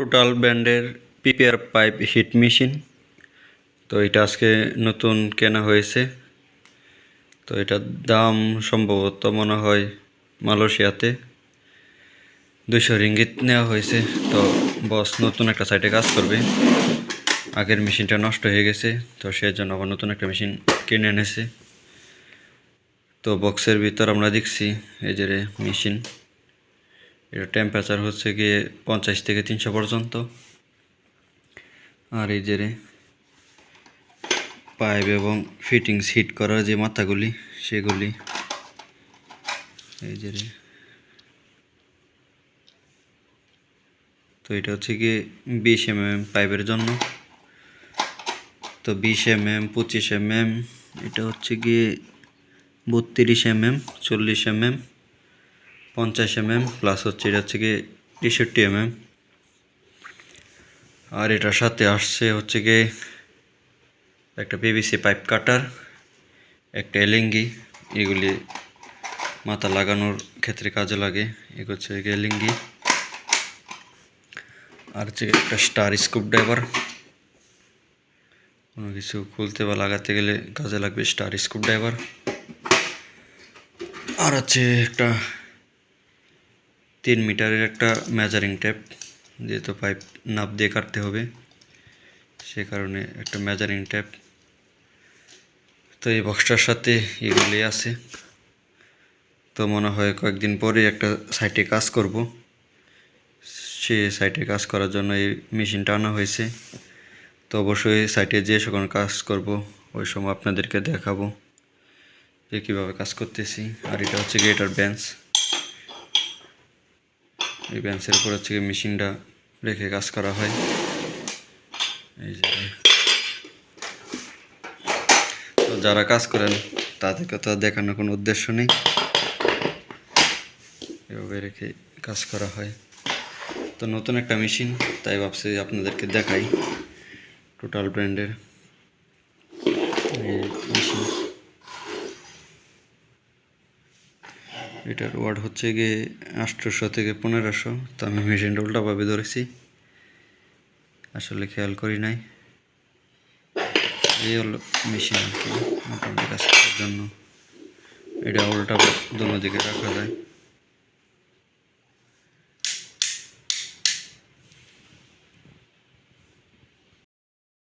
Total ব্র্যান্ডের PPR pipe hit machine. তো এটা আজকে নতুন কেনা হয়েছে। তো এটার দাম সম্ভবত মনে হয় মালয়েশিয়াতে দুইশো রিঙ্গিত নেওয়া হয়েছে। তো বস নতুন একটা সাইটে কাজ করবে। আগের মেশিনটা নষ্ট হয়ে গেছে। তো সেই জন্য আবার নতুন একটা মেশিন কিনে এনেছে। তো বক্সের ভিতর আমরা দেখছি এই যে মেশিন। এটা টেম্পারেচার হচ্ছে গিয়ে পঞ্চাশ থেকে তিনশো পর্যন্ত। আর এই যে পাইপ এবং ফিটিংস হিট করার যে মাথাগুলি, সেগুলি, এই যে তো এটা হচ্ছে গিয়ে বিশ এম এম পাইপের জন্য। তো বিশ এম এম পঁচিশ এম এম এটা হচ্ছে গিয়ে বত্রিশ এম এম চল্লিশ এম এম পঞ্চাশ এম এম প্লাস হচ্ছে এটা হচ্ছে গিয়ে তেষট্টি এম এম আর এটার সাথে আসছে হচ্ছে গিয়ে একটা পিভিসি পাইপ কাটার একটা এলিঙ্গি এগুলি মাথা লাগানোর ক্ষেত্রে কাজে লাগে। এগুলো হচ্ছে এলিঙ্গি আর হচ্ছে একটা স্টার স্কুপ ড্রাইভার কোনো কিছু খুলতে বা লাগাতে গেলে কাজে লাগবে স্টার স্কুপ ড্রাইভার আর হচ্ছে একটা তিন মিটারের একটা মেজারিং ট্যাপ যেহেতু পাইপ নাপ দিয়ে কাটতে হবে, সে কারণে একটা মেজারিং ট্যাপ তো এই বক্সটার সাথে এগুলি আছে। তো মনে হয় কয়েকদিন পরে একটা সাইটে কাজ করব। সে সাইটে কাজ করার জন্য এই মেশিনটা আনা হয়েছে। তো অবশ্যই সাইটে যে সকল কাজ করব, ওই সময় আপনাদেরকে দেখাবো যে কীভাবে কাজ করতেছি। আর এটা হচ্ছে এটার বেঞ্চ এই বেঞ্চের উপর হচ্ছে গিয়ে মেশিনটা রেখে কাজ করা হয়। এই যে তো যারা কাজ করেন, তাদেরকে তো আর দেখানোর কোনো উদ্দেশ্য নেই। এভাবে রেখে কাজ করা হয়। তো নতুন একটা মেশিন, তাই ভাবছি আপনাদেরকে দেখাই। টোটাল ব্র্যান্ডের মেশিন। এটার ওয়ার্ড হচ্ছে গিয়ে আঠারোশো থেকে পনেরোশো। তো আমি মেশিনটা উল্টাভাবে ধরেছি। আসলে খেয়াল করি নাই। এই হলো মেশিন আর কি, মোটামুটি কাজ করার জন্য। এটা উল্টা দুনো দিকে রাখা যায়।